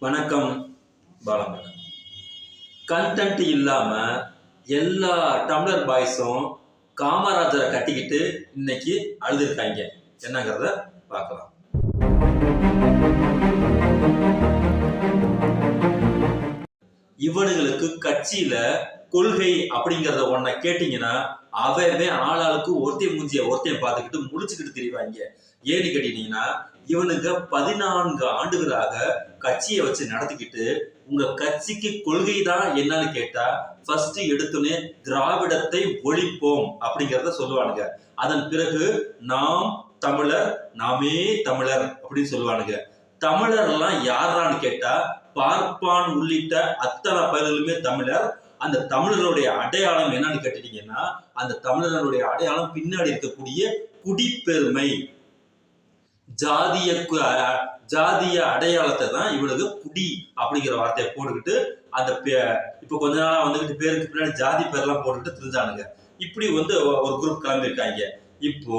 வணக்கம் பாலமன் கண்டென்ட் இல்லாம எல்லா டம்ளர் பாய்ஸும் காமராஜரை கட்டிக்கிட்டு இன்னைக்கு அழுதுருக்காங்க. என்னங்கிறத பார்க்கலாம். இவனுங்களுக்கு கட்சியில கொள்கை அப்படிங்கறத ஒன்ன கேட்டீங்கன்னா அவவே ஆளாளுக்கு ஒருத்தையும் மூஞ்சிய ஒருத்தையும் பார்த்துக்கிட்டு முடிச்சுக்கிட்டு தெரிவாங்க. ஏன்னு கேட்டீங்கன்னா இவனுங்க பதினான்கு ஆண்டுகளாக கட்சியை வச்சு நடத்திக்கிட்டு உங்க கட்சிக்கு கொள்கை தான் என்னன்னு கேட்டா ஃபர்ஸ்ட் எடுத்துனே திராவிடத்தை ஒழிப்போம் அப்படிங்கிறத சொல்லுவானுங்க. அதன் பிறகு நாம் தமிழர் நாமே தமிழர் அப்படின்னு சொல்லுவானுங்க. தமிழர்லாம் யாரான்னு கேட்டா பார்ப்பான் உள்ளிட்ட அத்தனை பயல்களுமே தமிழர் அந்த தமிழர்களுடைய அடையாளம் என்னன்னு கேட்டுட்டீங்கன்னா அந்த தமிழர்களுடைய அடையாளம் பின்னாடி இருக்கக்கூடிய குடிப்பெருமை. ஜாதிய ஜாதிய அடையாளத்தை தான் இவளுக்கு குடி அப்படிங்கிற வார்த்தையை போட்டுக்கிட்டு அந்த பே- இப்போ கொஞ்ச நாளா வந்துகிட்டு பேருக்கு பின்னாடி ஜாதி பேர்லாம் போட்டுக்கிட்டு தெரிஞ்சானுங்க. இப்படி வந்து ஒரு குரூப் கிளம்பியிருக்காங்க இப்போ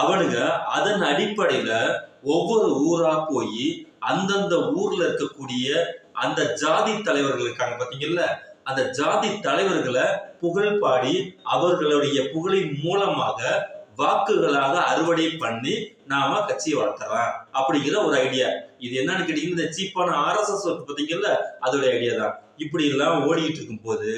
அவனுங்க அதன் அடிப்படையில ஒவ்வொரு ஊரா போய் அந்தந்த ஊர்ல இருக்கக்கூடிய அந்த ஜாதி தலைவர்கள் இருக்காங்க பாத்தீங்கல்ல அந்த ஜாதி தலைவர்களை புகழ் பாடி அவர்களுடைய புகழின் மூலமாக வாக்குகளாக அறுவடை பண்ணி நாம கட்சியை வளர்த்தலாம் அப்படிங்கிற ஒரு ஐடியா இது என்னன்னு கேட்டீங்கன்னா இந்த சீப்பான ஆர்எஸ்எஸ் பாத்தீங்கல்ல அதோட ஐடியா தான். இப்படி எல்லாம் ஓடிட்டு இருக்கும் போது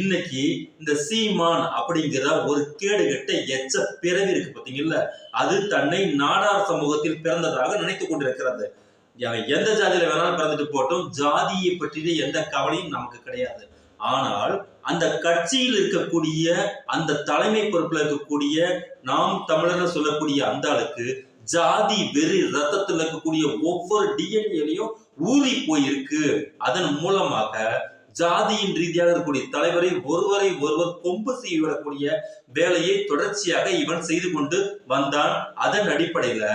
இன்னைக்கு இந்த சீமான் அப்படிங்கிற ஒரு கேடு கெட்ட எச்ச பிறவி இருக்கு பாத்தீங்கல்ல அது தன்னை நாடார் சமூகத்தில் பிறந்ததாக நினைத்து கொண்டிருக்கிறது. எந்த ஜாதியில வேணாலும் பிறந்துட்டு போட்டும் ஜாதியை பற்றிய எந்த கவலையும் நமக்கு கிடையாது. ஆனால் அந்த கட்சியில் இருக்கக்கூடிய அந்த தலைமை பொறுப்பில் இருக்கக்கூடிய நாம் தமிழர் சொல்லக்கூடிய அந்த ஆளுக்கு ஜாதி வெறி ரத்தத்தில் இருக்கக்கூடிய ஒவ்வொரு டிஎன்ஏலையும் ஊறி போயிருக்கு. அதன் மூலமாக ஜாதியின் ரீதியாக இருக்கக்கூடிய தலைவரை ஒருவரை ஒருவர் கொம்பு செய்யவிடக்கூடிய வேலையை தொடர்ச்சியாக இவன் செய்து கொண்டு வந்தான். அதன் அடிப்படையில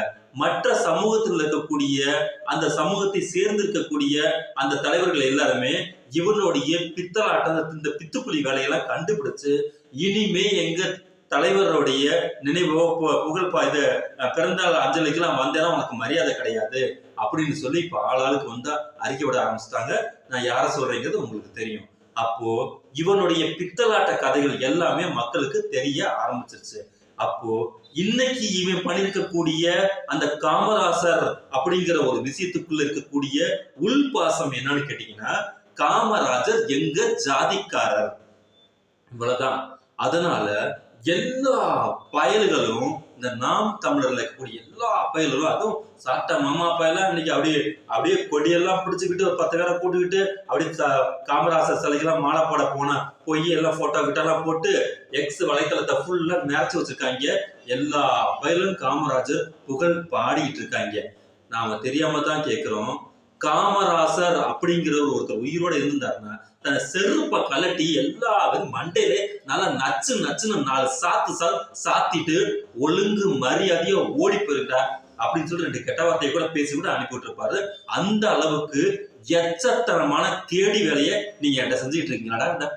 மற்ற சமூகத்தில் இருக்கக்கூடிய அந்த சமூகத்தை சேர்ந்திருக்கக்கூடிய அந்த தலைவர்கள் எல்லாருமே இவனுடைய பித்தலாட்டம் இந்த பித்துப்புலி வேலையெல்லாம் கண்டுபிடிச்சு இனிமே எங்க தலைவருடைய நினைவோ பு- புகழ் இது அஹ், பிறந்தநாள் அஞ்சலிக்கெல்லாம் வந்தேன்னா உனக்கு மரியாதை கிடையாது அப்படின்னு சொல்லி இப்ப ஆளாளுக்கு வந்தா அறிக்கை விட ஆரம்பிச்சிட்டாங்க. நான் யார சொல்றேங்கிறது உங்களுக்கு தெரியும். அப்போ இவனுடைய பித்தலாட்ட கதைகள் எல்லாமே மக்களுக்கு தெரிய ஆரம்பிச்சிருச்சு. அப்போ இன்னைக்கு இவன் பண்ணிருக்கக்கூடிய அந்த காமராசர் அப்படிங்கிற ஒரு விஷயத்துக்குள்ள இருக்கக்கூடிய உள்பாசம் என்னன்னு கேட்டீங்கன்னா காமராஜர் எங்க ஜாதிக்காரர்? இவ்வளவுதான். அதனால எல்லா பயல்களும் இந்த நாம் தமிழர்ல இருக்கக்கூடிய எல்லா பயல்களும் அதுவும் சாப்பிட்ட மாமா பயலாம் இன்னைக்கு அப்படியே அப்படியே கொடியெல்லாம் பிடிச்சுக்கிட்டு ஒரு பத்து பேரை கூட்டுக்கிட்டு அப்படியே காமராசர் சிலைக்கெல்லாம் மாலை போட போனா போய் எல்லாம் போட்டோ கிட்டெல்லாம் போட்டு எக்ஸ் வலைத்தளத்தை ஃபுல்லா நிறைச்சு வச்சிருக்காங்க. எல்லா பயலும் காமராஜர் புகழ் பாடிக்கிட்டு இருக்காங்க. நாம தெரியாம தான் கேட்கிறோம் காமராசர் அப்படிங்கிறவர் ஒருத்தர் உயிரோட இருந்தாருன்னா தன் செருப்பை கலட்டி எல்லாரும் மண்டையிலே நல்லா நச்சு நச்சுன்னு நாலு சாத்து சா சாத்திட்டு ஒழுங்கு மரியாதையா ஓடி போயிருக்கா அப்படின்னு சொல்லி ரெண்டு கெட்ட வார்த்தையை கூட பேசி கூட அனுப்பி விட்டுருப்பாரு அந்த அளவுக்கு எச்சத்தனமான கேடி வேலையை நீங்க என்கிட்ட செஞ்சுட்டு இருக்கீங்களாடா இந்த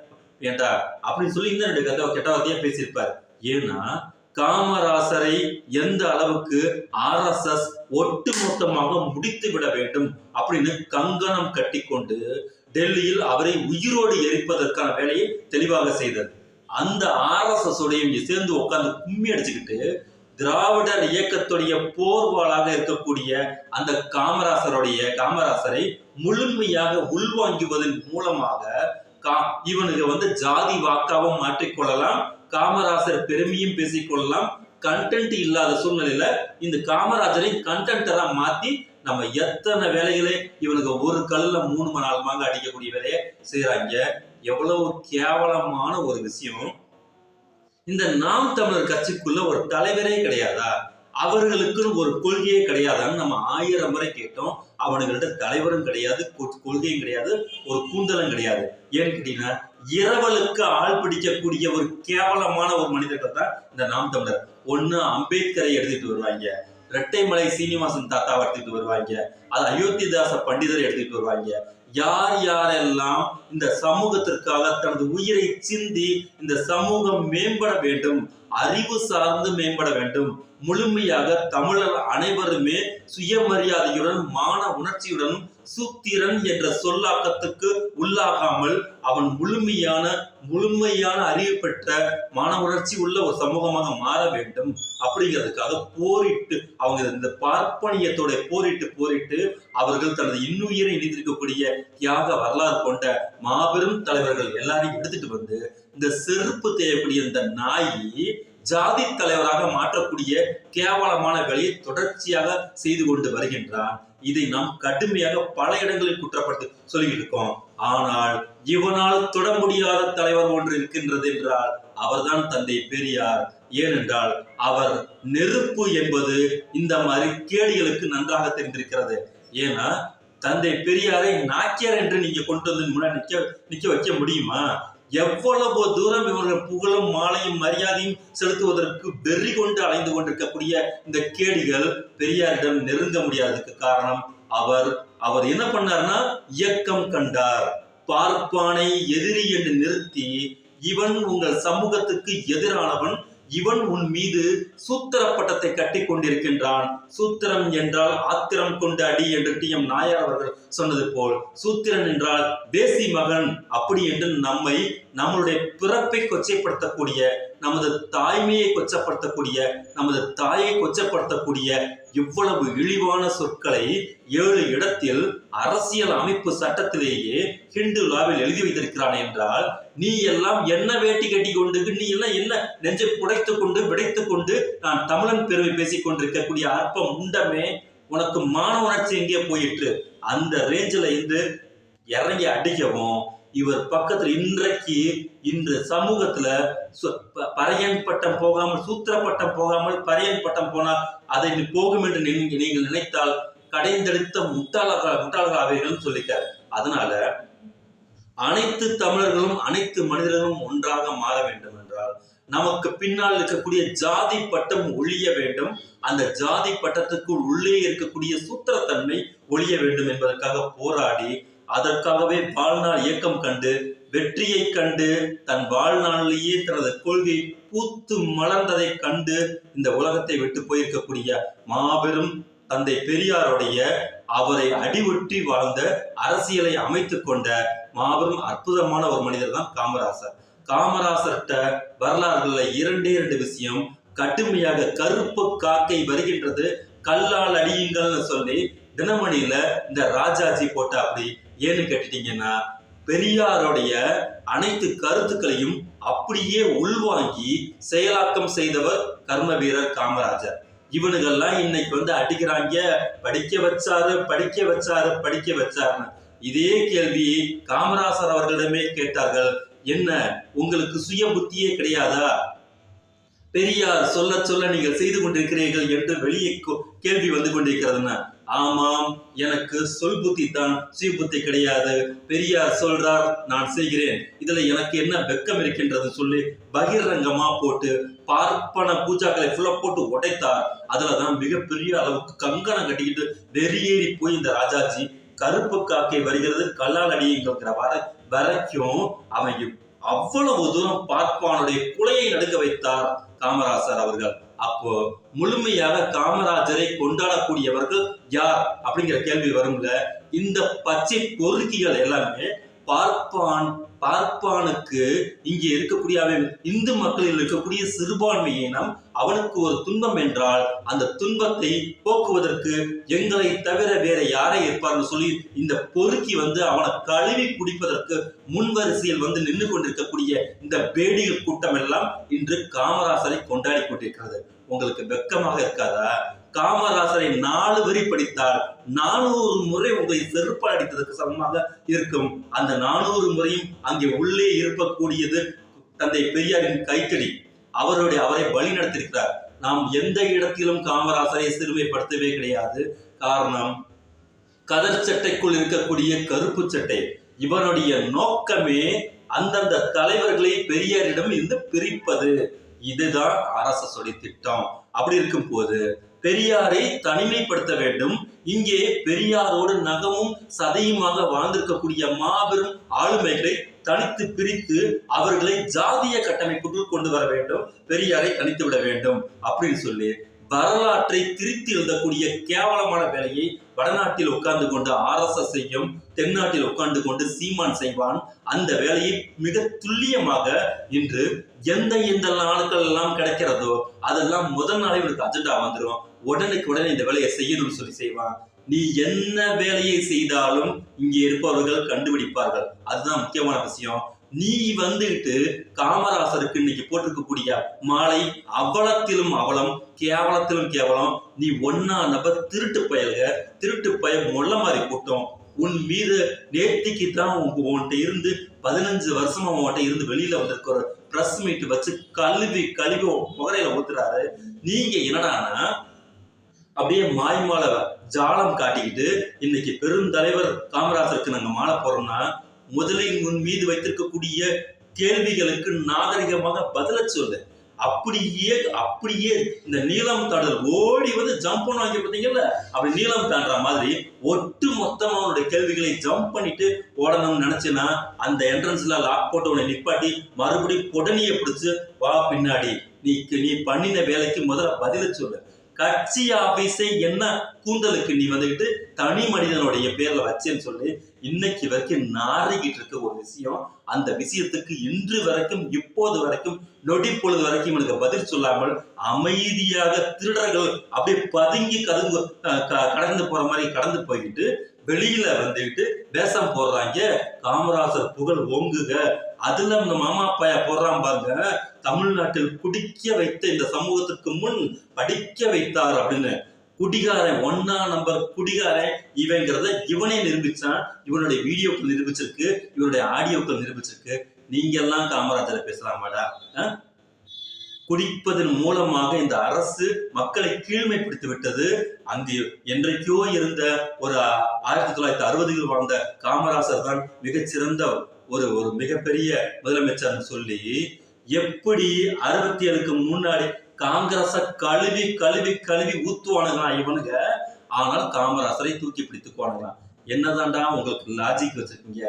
ஏன்டா அப்படின்னு சொல்லி இன்னும் ரெண்டு கெட்ட கெட்ட வார்த்தையா பேசியிருப்பாரு. ஏன்னா காமராசரை எந்த அளவுக்கு ஆர்எஸ்எஸ் ஒட்டுமொத்தமாக முடித்து விட வேண்டும் அப்படின்னு கங்கணம் கட்டிக்கொண்டு டெல்லியில் அவரை உயிரோடு எரிப்பதற்கான வேலையை தெளிவாக செய்தது. அந்த ஆர்எஸ்எஸ் சேர்ந்து உட்கார்ந்து கும்மி அடிச்சுக்கிட்டு திராவிடர் இயக்கத்துடைய போர்வாளாக இருக்கக்கூடிய அந்த காமராசருடைய காமராசரை முழுமையாக உள்வாங்குவதன் மூலமாக கா- இவனுக்கு வந்து ஜாதி வாக்காவும் மாற்றிக்கொள்ளலாம். காமராசர் பெருமையும் பேசிக்கொள்ளலாம் கண்டென்ட் இல்லாத சூழ்நிலையில இந்த காமராஜரை கண்டென்டரா மாத்தி நம்ம எத்தனை வேலைகளை இவனுக்கு ஒரு கல்லுல மூணு மணி நாலு மாங்க அடிக்கக்கூடிய வேலையை செய்யறாங்க எவ்வளவு கேவலமான ஒரு விஷயம். இந்த நாம் தமிழர் கட்சிக்குள்ள ஒரு தலைவரே கிடையாதா? அவர்களுக்குன்னு ஒரு கொள்கையே கிடையாதான்னு நம்ம ஆயிரம் முறை கேட்டோம். அவனுங்கள்ட்ட தலைவரும் கிடையாது கொ- கொள்கையும் கிடையாது ஒரு கூந்தலும் கிடையாது. ஏன்னு கேட்டீங்கன்னா இரவலுக்கு ஆள் பிடிக்கக்கூடிய ஒரு கேவலமான ஒரு மனிதர்கள் தான் இந்த நாம் தமிழர். ஒன்னு அம்பேத்கரை எடுத்துட்டு வருவாங்க. இரட்டைமலை சீனிவாசன் தாத்தாவை எடுத்துட்டு வருவாங்க. அது அயோத்திதாச பண்டிதரை எடுத்துட்டு வருவாங்க. யார் யாரெல்லாம் இந்த சமூகத்திற்காக தனது உயிரை சிந்தி இந்த சமூகம் மேம்பட வேண்டும் அறிவு சார்ந்து மேம்பட வேண்டும் முழுமையாக தமிழர் அனைவருமே சுயமரியாதையுடன் மான உணர்ச்சியுடன் சூத்திரன் என்ற சொல்லாக்கத்துக்கு உள்ளாகாமல் அவன் முழுமையான முழுமையான அறிவு பெற்ற மன உணர்ச்சி உள்ள ஒரு சமூகமாக மாற வேண்டும். அப்படிங்கிறதுக்காக போரிட்டு அவங்க இந்த பார்ப்பனியத்தோட போரிட்டு போரிட்டு அவர்கள் தனது இன்னுயிரை இணைந்திருக்கக்கூடிய தியாக வரலாறு கொண்ட மாபெரும் தலைவர்கள் எல்லாரையும் எடுத்துட்டு வந்து இந்த செருப்பு தேவைக்கூடிய இந்த நாயி ஜாதி தலைவராக மாற்றக்கூடிய கேவலமான வேலையை தொடர்ச்சியாக செய்து கொண்டு வருகின்றான். இதை நாம் கடுமையாக பல இடங்களில் குற்றப்படுத்தி சொல்லிட்டு இருக்கோம் ஆனால் இவனால் தொட முடியாத தலைவர் ஒன்று இருக்கின்றது என்றால் அவர்தான் தந்தை பெரியார். ஏனென்றால் அவர் நெருப்பு என்பது இந்த மாதிரி கேடிகளுக்கு நன்றாக தெரிந்திருக்கிறது. ஏன்னா தந்தை பெரியாரை நாக்கியார் என்று நீங்க கொண்டு வந்து முன்னாடி நிக்க நிக்க வைக்க முடியுமா? எவ்வளவு தூரம் இவர்கள் புகழும் மாலையும் மரியாதையும் செலுத்துவதற்கு வெறி கொண்டு அலைந்து கொண்டிருக்கக்கூடிய இந்த கேடிகள் பெரியாரிடம் நெருங்க முடியாததுக்கு காரணம் அவர் அவர் என்ன பண்ணார்னா இயக்கம் கண்டார். பார்ப்பானை எதிரி என்று நிறுத்தி இவன் உங்கள் சமூகத்துக்கு எதிரானவன் இவன் உன் மீது சூத்திர பட்டத்தை கட்டி கொண்டிருக்கின்றான் சூத்திரம் என்றால் ஆத்திரம் கொண்டு அடி என்று டி. எம். நாயர் அவர்கள் சொன்னது போல். சூத்திரன் என்றால் தேசி மகன். அப்படி என்று நம்மை நம்மளுடைய பிறப்பை கொச்சைப்படுத்தக்கூடிய நமது தாய்மையை கொச்சப்படுத்தக்கூடிய நமது தாயை கொச்சப்படுத்தக்கூடிய இவ்வளவு இழிவான சொற்களை ஏழு இடத்தில் அரசியல் அமைப்பு சட்டத்திலேயே ஹிந்து லாவில் எழுதி வைத்திருக்கிறான் என்றால் நீ எல்லாம் என்ன வேட்டி கட்டி கொண்டு நீ எல்லாம் என்ன நெஞ்சை புடைத்து கொண்டு விடைத்து கொண்டு நான் தமிழன் பெருமை பேசிக் கொண்டிருக்கக்கூடிய அற்பம் உண்டமே உனக்கு மான உணர்ச்சி எங்கே போயிற்று? அந்த ரேஞ்சில் இருந்து இறங்கி அடிக்கவும் இவர் பக்கத்துல இன்றைக்கு இன்று சமூகத்துல சு- ப- பறையன் பட்டம் போகாமல் சூத்திர பட்டம் போகாமல் பறையன் பட்டம் போனால் அதை நீ போகும் என்று நீங்கள் நினைத்தால் கடைந்தெடுத்த முட்டாளர்கள் முட்டாள்களாவீர்கள் சொல்லிட்டார். அதனால அனைத்து தமிழர்களும் அனைத்து மனிதர்களும் ஒன்றாக மாற வேண்டும் என்றால் நமக்கு பின்னால் இருக்கக்கூடிய ஜாதி பட்டம் ஒழிய வேண்டும். அந்த ஜாதி பட்டத்துக்குள் உள்ளே இருக்கக்கூடிய சூத்திரத்தன்மை ஒழிய வேண்டும் என்பதற்காக போராடி அதற்காகவே வாழ்நாள் இயக்கம் கண்டு வெற்றியை கண்டு தன் வாழ்நாளிலேயே தனது கொள்கை பூத்து மலர்ந்ததை கண்டு இந்த உலகத்தை விட்டு போயிருக்கக்கூடிய மாபெரும் தந்தை பெரியாருடைய அவரை அடிவொட்டி வாழ்ந்த அரசியலை அமைத்து கொண்ட மாபெரும் அற்புதமான ஒரு மனிதர் தான் காமராசர். காமராசர்கிட்ட வரலாறுல இரண்டே இரண்டு விஷயம் கடுமையாக கருப்பு காக்கை வருகின்றது கல்லால் அடியுங்கள்னு சொல்லி தினமணியில இந்த ராஜாஜி போட்ட அப்படி. ஏன்னு கேட்டுட்டீங்கன்னா பெரியாருடைய அனைத்து கருத்துக்களையும் அப்படியே உள்வாங்கி செயலாக்கம் செய்தவர் கர்ம வீரர் காமராஜர். இவனுங்கெல்லாம் இன்னைக்கு வந்து அடிக்கிறாங்க. படிக்க வச்சாரு படிக்க வச்சாரு படிக்க வச்சாருன்னு. இதே கேள்வி காமராசர் அவர்களிடமே கேட்டார்கள். என்ன உங்களுக்கு சுய புத்தியே கிடையாதா? பெரியார் சொல்ல சொல்ல நீங்கள் செய்து கொண்டிருக்கிறீர்கள் என்று வெளியே கேள்வி வந்து கொண்டிருக்கிறதுனா ஆமாம் எனக்கு சொல் புத்தி தான் சுய புத்தி கிடையாது. பெரியார் சொல்றார் நான் செய்கிறேன். இதுல எனக்கு என்ன வெக்கம் இருக்கின்றது சொல்லி. பகிரங்கமா போட்டு பார்ப்பன பூஜாக்களை ஃபுல்லா போட்டு உடைத்தார். அதுலதான் மிகப்பெரிய அளவுக்கு கங்கணம் கட்டிக்கிட்டு வெறியேறி போய் இந்த ராஜாஜி கருப்பு காக்கை வருகிறது கல்லால் அடியுங்கிற வர வரைக்கும் அவன் அவ்வளவு தூரம் பார்ப்பானுடைய குலையை நடுக்க வைத்தார் காமராசர் அவர்கள். அப்போ முழுமையாக காமராஜரை கொண்டாடக்கூடியவர்கள் யார் அப்படிங்கிற கேள்வி வரும்ல? இந்த பச்சை பொறுக்கிகள் எல்லாமே பார்ப்பான் பார்ப்பானுக்கு இங்கே இருக்கக்கூடிய அவன் இந்து மக்களில் இருக்கக்கூடிய சிறுபான்மை இனம் அவனுக்கு ஒரு துன்பம் என்றால் அந்த துன்பத்தை போக்குவதற்கு எங்களை தவிர வேற யாரை இருப்பார்னு சொல்லி இந்த பொறுக்கி வந்து அவனை கழுவி குடிப்பதற்கு முன்வரிசையில் வந்து நின்று கொண்டிருக்கக்கூடிய இந்த பேடிகள் கூட்டம் எல்லாம் இன்று காமராசரை கொண்டாடி கொண்டிருக்கிறது. உங்களுக்கு வெக்கமாக இருக்காதா? காமராசரை நாலு வரி படித்தால் நானூறு முறை உங்களை செருப்பால் அடித்ததற்கு சமமாக இருக்கும். அந்த நானூறு முறையும் அங்கே உள்ளே இருக்கக்கூடியது தந்தை பெரியாரின் கைத்தடி. அவருடைய அவரை வழி நடத்திருக்கிறார் நாம் எந்த இடத்திலும் காமராசரை சிறுமைப்படுத்தவே கிடையாது. காரணம் கதர் சட்டைக்குள் இருக்கக்கூடிய கருப்பு சட்டை. இவனுடைய நோக்கமே அந்தந்த தலைவர்களை பெரியாரிடம் இருந்து பிரிப்பது. இதுதான் அரச சொல்லி திட்டம் அப்படி இருக்கும் போது பெரியாரை தனிமைப்படுத்த வேண்டும். இங்கே பெரியாரோடு நகமும் சதையுமாக வாழ்ந்திருக்கக்கூடிய மாபெரும் ஆளுமைகளை தனித்து பிரித்து அவர்களை ஜாதிய கட்டமைப்புக்குள் கொண்டு வர வேண்டும். பெரியாரை தனித்து விட வேண்டும் அப்படின்னு சொல்லி வரலாற்றை திருத்தி எழுதக்கூடிய கேவலமான வேலையை வடநாட்டில் உட்கார்ந்து கொண்டு ஆர்எஸ்எஸ் செய்யும் தென்னாட்டில் உட்கார்ந்து கொண்டு சீமான் செய்வான். அந்த வேலையை மிக துல்லியமாக இன்று எந்த எந்த நாட்கள் எல்லாம் கிடைக்கிறதோ அதெல்லாம் முதல் நாளே உனக்கு அஜெண்டா வந்துடும் உடனுக்கு உடனே இந்த வேலையை செய்யணும்னு சொல்லி செய்வான். நீ என்ன வேலையை செய்தாலும் இங்கே இருப்பவர்கள் கண்டுபிடிப்பார்கள். அதுதான் முக்கியமான விஷயம். நீ வந்துட்டு காமராசருக்கு இன்னைக்கு போட்டிருக்கக்கூடிய மாலை அவலத்திலும் அவலம் கேவலத்திலும் கேவலம் நீ ஒன்னா நபர் திருட்டு பயல்க திருட்டு பய முள்ள மாதிரி கூட்டம் உன் மீது நேர்த்திக்கு தான் உங்க உன்கிட்ட இருந்து பதினஞ்சு வருஷமா உன்கிட்ட இருந்து வெளியில வந்திருக்கிற ப்ரெஸ் மீட் வச்சு கழுவி கழுவி உன் முகரையில ஊத்துறாரு. நீங்க என்னடான்னா அப்படியே மாய்மால ஜாலம் காட்டிக்கிட்டு இன்னைக்கு பெருந்தலைவர் காமராஜருக்கு நாங்க மாலை போறோம்னா முதலில் உன் மீது வைத்திருக்கக்கூடிய கேள்விகளுக்கு நாகரிகமாக பதில சொல்லு. அப்படியே அப்படியே இந்த நீளம் தாண்டல் ஓடி வந்து ஜம்ப் பண்ண வாங்கி பார்த்தீங்கல்ல? அப்படி நீளம் தாண்டுற மாதிரி ஒட்டு மொத்தமா அவனுடைய கேள்விகளை ஜம்ப் பண்ணிட்டு ஓடணும்னு நினைச்சுன்னா அந்த என்ட்ரன்ஸ்ல லாக் போட்டு உன்னை நிப்பாட்டி மறுபடியும் புடனியை பிடிச்சு வா பின்னாடி. நீ நீ பண்ணின வேலைக்கு முதல்ல பதில சொல்லு. கட்சி ஆபீஸை என்ன கூந்தலுக்கு நீ வந்துகிட்டு தனி மனிதனுடைய பேர்ல வச்சேன்னு சொல்லி இன்னைக்கு வரைக்கும் நாரிக்கிட்டு இருக்க ஒரு விஷயம். அந்த விஷயத்துக்கு இன்று வரைக்கும் இப்போது வரைக்கும் நொடி பொழுது வரைக்கும் எனக்கு பதில் சொல்லாமல் அமைதியாக திருடர்கள் அப்படியே பதுங்கி கதுங்கு க- கடந்து போற மாதிரி கடந்து போய்கிட்டு வெளியில வந்துகிட்டு வேஷம் போடுறாங்க. காமராசர் புகழ் ஓங்குக. அதுல இந்த மாமா அப்பாயா போடுறான் பாருங்க. தமிழ்நாட்டில் குடிக்க வைத்த இந்த சமூகத்துக்கு முன் படிக்க வைத்தார் அப்படின்னு. குடிகாரன் ஒன்னா நம்பர் குடிகாரன் இவங்கிறத இவனே நிரூபிச்சான். இவனுடைய வீடியோக்கள் நிரூபிச்சிருக்கு. இவனுடைய ஆடியோக்கள் நிரூபிச்சிருக்கு. நீங்க எல்லாம் காமராஜரை பேசலாமாடா? ஆஹ் குடிப்பதன் மூலமாக இந்த அரசு மக்களை கீழ்மைப்படுத்தி விட்டது அங்கு என்றைக்கோ இருந்த ஒரு ஆயிரத்தி தொள்ளாயிரத்தி அறுபதுகளில் வாழ்ந்த காமராசர் தான் மிகச்சிறந்த ஒரு ஒரு மிகப்பெரிய முதலமைச்சர்னு சொல்லி எப்படி அறுபத்தி ஏழுக்கு முன்னாடி காங்கிரஸ கழுவி கழுவி கழுவி ஊத்துவானுங்களாம் இவனுங்க. ஆனால் காமராசரை தூக்கி பிடித்துக்குவானுங்களாம். என்னதான்டா உங்களுக்கு லாஜிக் வச்சிருக்கீங்க?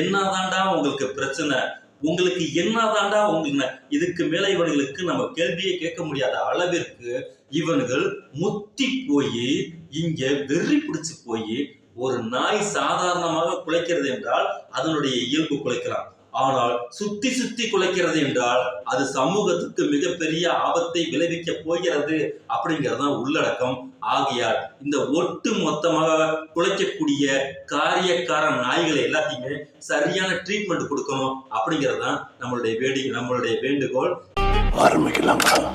என்னதான்டா உங்களுக்கு பிரச்சனை? உங்களுக்கு என்னதாண்டா உங்களுக்கு இதுக்கு மேல இவர்களுக்கு நம்ம கேள்வியே கேட்க முடியாத அளவிற்கு இவன்கள் முத்தி போய் இங்க வெறி பிடிச்சு போய் ஒரு நாய் சாதாரணமாக குலைக்கிறது என்றால் அதனுடைய இயல்பு குலைக்கலாம். ஆனால் சுத்தி சுத்தி குலைக்கிறது என்றால் அது சமூகத்துக்கு மிகப்பெரிய ஆபத்தை விளைவிக்க போகிறது அப்படிங்கிறது தான் உள்ளடக்கம். ஆகையால் இந்த ஒட்டு மொத்தமாக குலைக்கக்கூடிய காரியக்கார நாய்களை எல்லாத்தையுமே சரியான ட்ரீட்மெண்ட் கொடுக்கணும் அப்படிங்கிறது தான் நம்மளுடைய வேடி நம்மளுடைய வேண்டுகோள். ஆரம்பிக்கலாங்களா